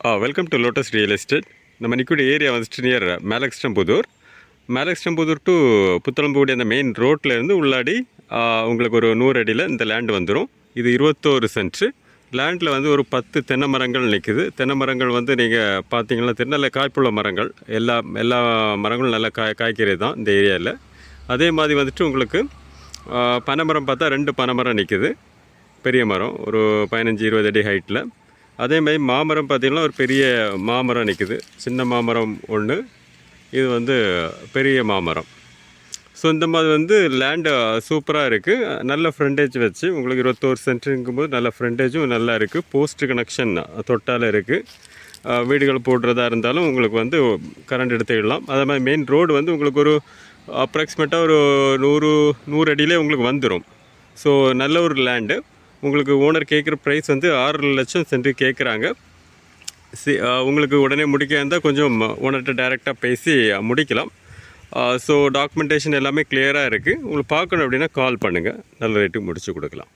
Welcome to lotus real estate நம்ம நிற்கக்கூடிய area வந்துட்டு நியர் மேலக்ஸ்டம்புதூர் மேலக்ஸ்டம்புதூர் டு புத்தளம்புடி அந்த மெயின் ரோட்லேருந்து உள்ளாடி உங்களுக்கு ஒரு நூறு அடியில் இந்த லேண்ட் வந்துடும் இது இருபத்தோரு சென்ட்ரு லேண்டில் வந்து ஒரு பத்து தென்னை மரங்கள் நிற்குது தென்னை மரங்கள் வந்து நீங்கள் பார்த்தீங்கன்னா தென்னல நல்ல காய்ப்புள்ள மரங்கள். எல்லா எல்லா மரங்களும் நல்லா காய் காய்க்கிறது தான் இந்த ஏரியாவில் அதே மாதிரி வந்துட்டு உங்களுக்கு பனைமரம் பார்த்தா ரெண்டு பனைமரம் நிற்குது பெரிய மரம் ஒரு பதினஞ்சு இருபது அடி ஹைட்டில் அதே மாதிரி மாமரம் பார்த்திங்கன்னா ஒரு பெரிய மாமரம் நிற்குது சின்ன மாமரம் ஒன்று இது வந்து பெரிய மாமரம். ஸோ இந்த மாதிரி வந்து லேண்டு சூப்பராக இருக்குது நல்ல ஃப்ரண்டேஜ் வச்சு உங்களுக்கு இருபத்தோரு சென்ட்டுங்கும்போது நல்ல ஃப்ரண்டேஜும் நல்லா இருக்குது போஸ்ட் கனெக்ஷன் தொட்டால் இருக்குது வீடுகள் போடுறதா இருந்தாலும் உங்களுக்கு வந்து கரண்ட் எடுத்துக்கிடலாம் அதே மாதிரி மெயின் ரோடு வந்து உங்களுக்கு ஒரு அப்ராக்சிமேட்டாக ஒரு நூறு நூறு அடியிலே உங்களுக்கு வந்துடும் ஸோ நல்ல ஒரு லேண்டு உங்களுக்கு ஓனர் கேட்குற ப்ரைஸ் வந்து ஆறு லட்சம் சென்று கேட்குறாங்க சி உங்களுக்கு உடனே முடிக்க இருந்தால் கொஞ்சம் ஓனர்கிட்ட டைரெக்டாக பேசி முடிக்கலாம். ஸோ டாக்குமெண்டேஷன் எல்லாமே கிளியராக இருக்குது உங்களுக்கு பார்க்கணும் அப்படின்னா கால் பண்ணுங்கள் நல்ல ரேட்டுக்கு முடித்து கொடுக்கலாம்.